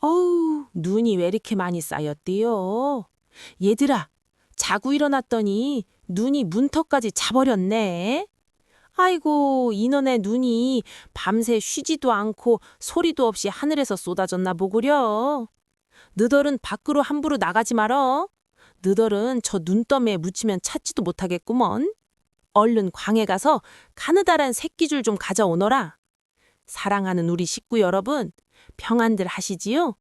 어우, 눈이 왜 이렇게 많이 쌓였디요? 얘들아, 자고 일어났더니 눈이 문턱까지 차버렸네. 아이고, 이놈의 눈이 밤새 쉬지도 않고 소리도 없이 하늘에서 쏟아졌나 보구려. 너덜은 밖으로 함부로 나가지 말어. 너덜은 저 눈더미에 묻히면 찾지도 못하겠구먼. 얼른 광에 가서 가느다란 새끼줄 좀 가져오너라. 사랑하는 우리 식구 여러분, 평안들 하시지요?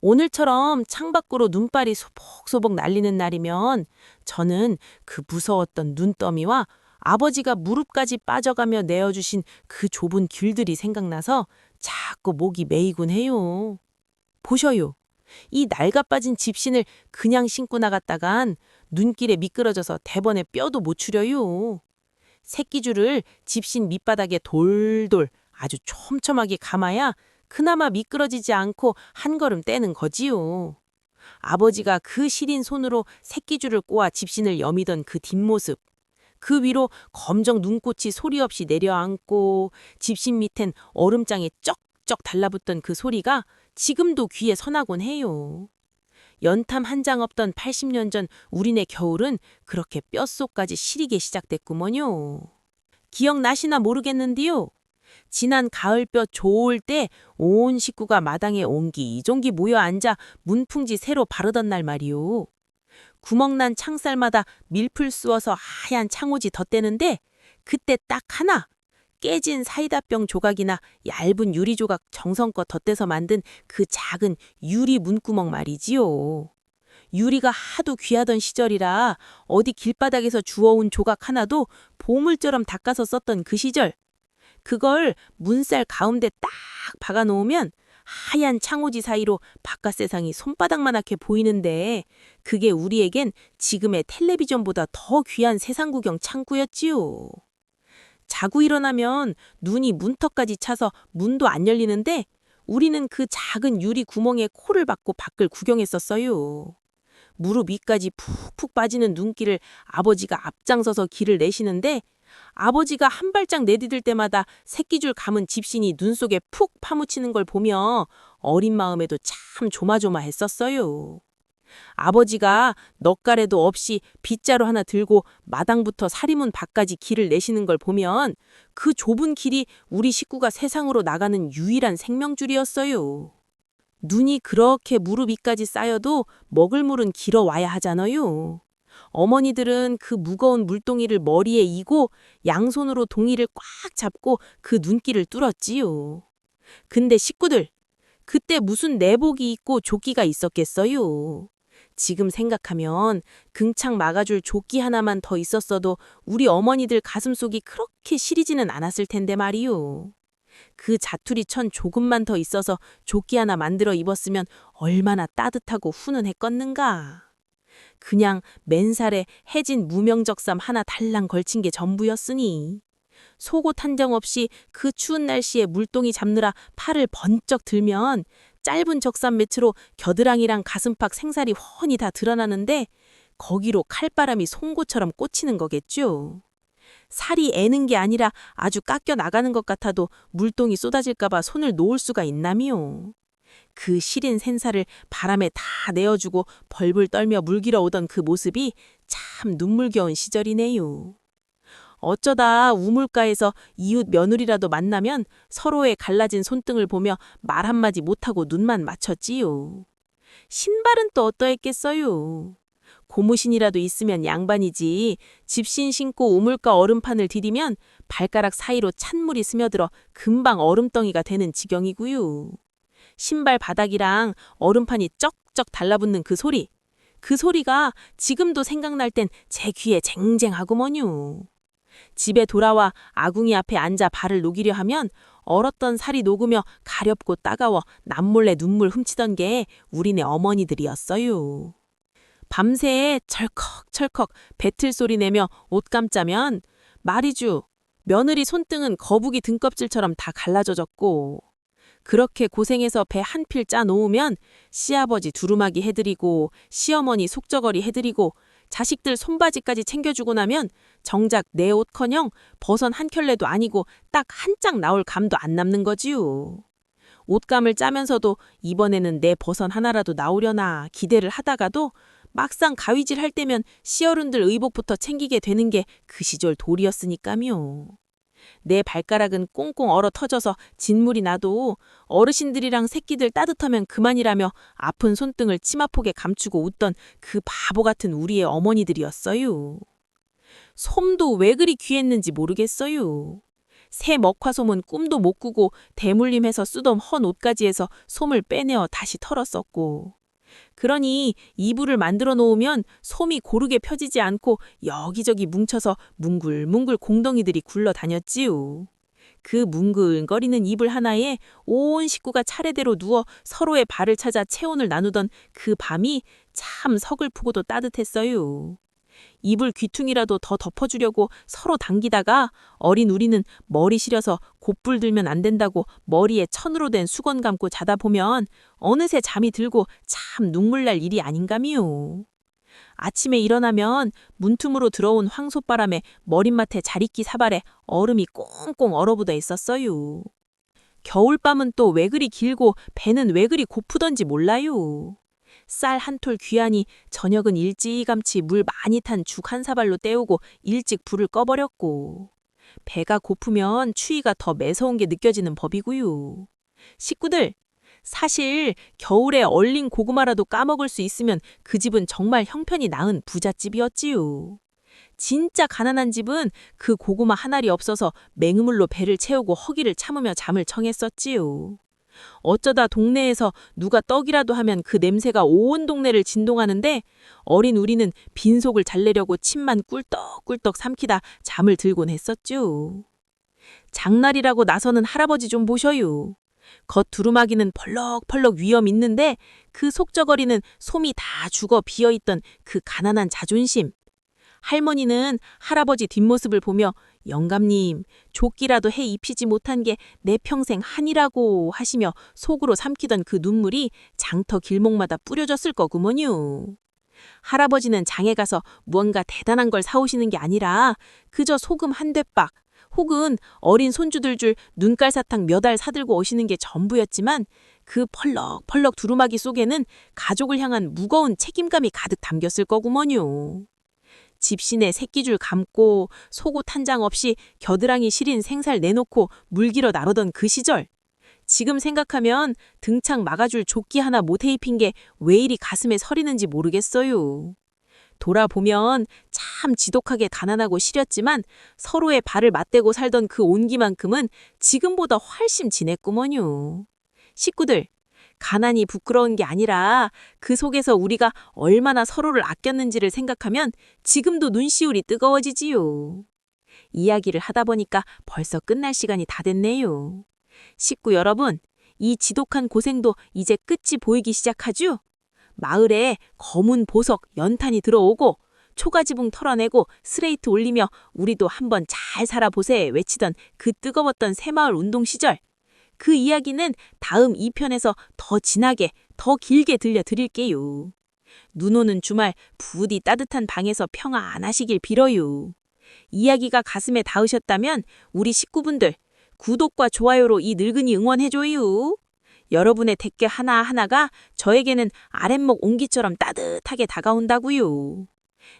오늘처럼 창밖으로 눈발이 소복소복 날리는 날이면 저는 그 무서웠던 눈더미와 아버지가 무릎까지 빠져가며 내어주신 그 좁은 길들이 생각나서 자꾸 목이 메이곤 해요. 보셔요. 이 낡아빠진 집신을 그냥 신고 나갔다간 눈길에 미끄러져서 대번에 뼈도 못 추려요. 새끼줄을 집신 밑바닥에 돌돌 아주 촘촘하게 감아야 그나마 미끄러지지 않고 한 걸음 떼는 거지요. 아버지가 그 시린 손으로 새끼줄을 꼬아 집신을 여미던 그 뒷모습. 그 위로 검정 눈꽃이 소리 없이 내려앉고 집신 밑엔 얼음장에 쩍쩍 달라붙던 그 소리가 지금도 귀에 선하곤 해요. 연탐 한 장 없던 80년 전 우리네 겨울은 그렇게 뼛속까지 시리게 시작됐구먼요. 기억나시나 모르겠는데요. 지난 가을볕 좋을 때 온 식구가 마당에 옹기종기 모여 앉아 문풍지 새로 바르던 날 말이요. 구멍난 창살마다 밀풀 쑤어서 하얀 창호지 덧대는데 그때 딱 하나 깨진 사이다병 조각이나 얇은 유리 조각 정성껏 덧대서 만든 그 작은 유리 문구멍 말이지요. 유리가 하도 귀하던 시절이라 어디 길바닥에서 주워온 조각 하나도 보물처럼 닦아서 썼던 그 시절. 그걸 문살 가운데 딱 박아 놓으면 하얀 창호지 사이로 바깥 세상이 손바닥만하게 보이는데 그게 우리에겐 지금의 텔레비전보다 더 귀한 세상 구경 창구였지요. 자고 일어나면 눈이 문턱까지 차서 문도 안 열리는데 우리는 그 작은 유리 구멍에 코를 박고 밖을 구경했었어요. 무릎 위까지 푹푹 빠지는 눈길을 아버지가 앞장서서 길을 내시는데 아버지가 한 발짝 내디딜 때마다 새끼줄 감은 집신이 눈 속에 푹 파묻히는 걸 보며 어린 마음에도 참 조마조마했었어요. 아버지가 넉가래도 없이 빗자루 하나 들고 마당부터 사리문 밖까지 길을 내시는 걸 보면 그 좁은 길이 우리 식구가 세상으로 나가는 유일한 생명줄이었어요. 눈이 그렇게 무릎 위까지 쌓여도 먹을 물은 길어 와야 하잖아요. 어머니들은 그 무거운 물동이를 머리에 이고 양손으로 동이를 꽉 잡고 그 눈길을 뚫었지요. 근데 식구들, 그때 무슨 내복이 있고 조끼가 있었겠어요. 지금 생각하면 긍창 막아줄 조끼 하나만 더 있었어도 우리 어머니들 가슴속이 그렇게 시리지는 않았을 텐데 말이요. 그 자투리 천 조금만 더 있어서 조끼 하나 만들어 입었으면 얼마나 따뜻하고 훈훈했겠는가. 그냥 맨살에 해진 무명적삼 하나 달랑 걸친 게 전부였으니. 속옷 한정 없이 그 추운 날씨에 물동이 잡느라 팔을 번쩍 들면 짧은 적삼 매트로 겨드랑이랑 가슴팍 생살이 훤히 다 드러나는데 거기로 칼바람이 송곳처럼 꽂히는 거겠죠. 살이 애는 게 아니라 아주 깎여 나가는 것 같아도 물동이 쏟아질까봐 손을 놓을 수가 있나미요. 그 시린 생살을 바람에 다 내어주고 벌벌 떨며 물기러 오던 그 모습이 참 눈물겨운 시절이네요. 어쩌다 우물가에서 이웃 며느리라도 만나면 서로의 갈라진 손등을 보며 말 한마디 못하고 눈만 맞췄지요. 신발은 또 어떠했겠어요. 고무신이라도 있으면 양반이지 집신 신고 우물가 얼음판을 디디면 발가락 사이로 찬물이 스며들어 금방 얼음덩이가 되는 지경이고요. 신발 바닥이랑 얼음판이 쩍쩍 달라붙는 그 소리. 그 소리가 지금도 생각날 땐 제 귀에 쟁쟁하구먼요. 집에 돌아와 아궁이 앞에 앉아 발을 녹이려 하면 얼었던 살이 녹으며 가렵고 따가워 남몰래 눈물 훔치던 게 우리네 어머니들이었어요. 밤새 철컥철컥 배틀 소리 내며 옷 감자면 말이주 며느리 손등은 거북이 등껍질처럼 다 갈라져졌고 그렇게 고생해서 배 한 필 짜 놓으면 시아버지 두루마기 해드리고 시어머니 속저거리 해드리고 자식들 손바지까지 챙겨주고 나면 정작 내 옷커녕 버선 한 켤레도 아니고 딱 한 짝 나올 감도 안 남는 거지요. 옷감을 짜면서도 이번에는 내 버선 하나라도 나오려나 기대를 하다가도 막상 가위질 할 때면 시어른들 의복부터 챙기게 되는 게 그 시절 돌이었으니까요. 내 발가락은 꽁꽁 얼어 터져서 진물이 나도 어르신들이랑 새끼들 따뜻하면 그만이라며 아픈 손등을 치마폭에 감추고 웃던 그 바보 같은 우리의 어머니들이었어요. 솜도 왜 그리 귀했는지 모르겠어요. 새 먹화솜은 꿈도 못 꾸고 대물림해서 쓰던 헌 옷가지에서 솜을 빼내어 다시 털었었고. 그러니 이불을 만들어 놓으면 솜이 고르게 펴지지 않고 여기저기 뭉쳐서 뭉글뭉글 공덩이들이 굴러다녔지요. 그 뭉글거리는 이불 하나에 온 식구가 차례대로 누워 서로의 발을 찾아 체온을 나누던 그 밤이 참 서글프고도 따뜻했어요. 이불 귀퉁이라도 더 덮어주려고 서로 당기다가 어린 우리는 머리 시려서 곧불 들면 안 된다고 머리에 천으로 된 수건 감고 자다 보면 어느새 잠이 들고 참 눈물 날 일이 아닌가미요. 아침에 일어나면 문틈으로 들어온 황소바람에 머릿맡에 자리끼 사발에 얼음이 꽁꽁 얼어붙어 있었어요. 겨울밤은 또 왜 그리 길고 배는 왜 그리 고프던지 몰라요. 쌀 한 톨 귀하니 저녁은 일찌감치 물 많이 탄 죽 한 사발로 때우고 일찍 불을 꺼버렸고 배가 고프면 추위가 더 매서운 게 느껴지는 법이고요. 식구들 사실 겨울에 얼린 고구마라도 까먹을 수 있으면 그 집은 정말 형편이 나은 부잣집이었지요. 진짜 가난한 집은 그 고구마 한 알이 없어서 맹물로 배를 채우고 허기를 참으며 잠을 청했었지요. 어쩌다 동네에서 누가 떡이라도 하면 그 냄새가 온 동네를 진동하는데 어린 우리는 빈속을 잘내려고 침만 꿀떡꿀떡 삼키다 잠을 들곤 했었죠. 장날이라고 나서는 할아버지 좀 보셔요. 겉 두루마기는 펄럭펄럭 위험 있는데 그 속저거리는 솜이 다 죽어 비어있던 그 가난한 자존심. 할머니는 할아버지 뒷모습을 보며 영감님, 조끼라도 해 입히지 못한 게 내 평생 한이라고 하시며 속으로 삼키던 그 눈물이 장터 길목마다 뿌려졌을 거구먼요. 할아버지는 장에 가서 무언가 대단한 걸 사오시는 게 아니라 그저 소금 한 대박 혹은 어린 손주들 줄 눈깔 사탕 몇 알 사들고 오시는 게 전부였지만 그 펄럭펄럭 두루마기 속에는 가족을 향한 무거운 책임감이 가득 담겼을 거구먼요. 집신에 새끼줄 감고 속옷 한 장 없이 겨드랑이 시린 생살 내놓고 물기러 나르던 그 시절. 지금 생각하면 등창 막아줄 조끼 하나 못 해 입힌 게 왜 이리 가슴에 서리는지 모르겠어요. 돌아보면 참 지독하게 가난하고 시렸지만 서로의 발을 맞대고 살던 그 온기만큼은 지금보다 훨씬 진했구먼요. 식구들, 가난이 부끄러운 게 아니라 그 속에서 우리가 얼마나 서로를 아꼈는지를 생각하면 지금도 눈시울이 뜨거워지지요. 이야기를 하다 보니까 벌써 끝날 시간이 다 됐네요. 식구 여러분, 이 지독한 고생도 이제 끝이 보이기 시작하죠? 마을에 검은 보석 연탄이 들어오고 초가지붕 털어내고 스레이트 올리며 우리도 한번 잘 살아보세 외치던 그 뜨거웠던 새마을 운동 시절. 그 이야기는 다음 2편에서 더 진하게, 더 길게 들려드릴게요. 눈 오는 주말 부디 따뜻한 방에서 평화 안 하시길 빌어요. 이야기가 가슴에 닿으셨다면 우리 식구분들 구독과 좋아요로 이 늙은이 응원해줘요. 여러분의 댓글 하나하나가 저에게는 아랫목 온기처럼 따뜻하게 다가온다고요.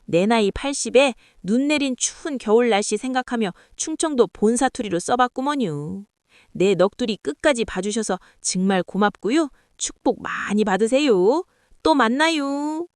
내 나이 80에 눈 내린 추운 겨울 날씨 생각하며 충청도 본사투리로 써봤구먼요. 내 넋두리 끝까지 봐주셔서 정말 고맙고요. 축복 많이 받으세요. 또 만나요.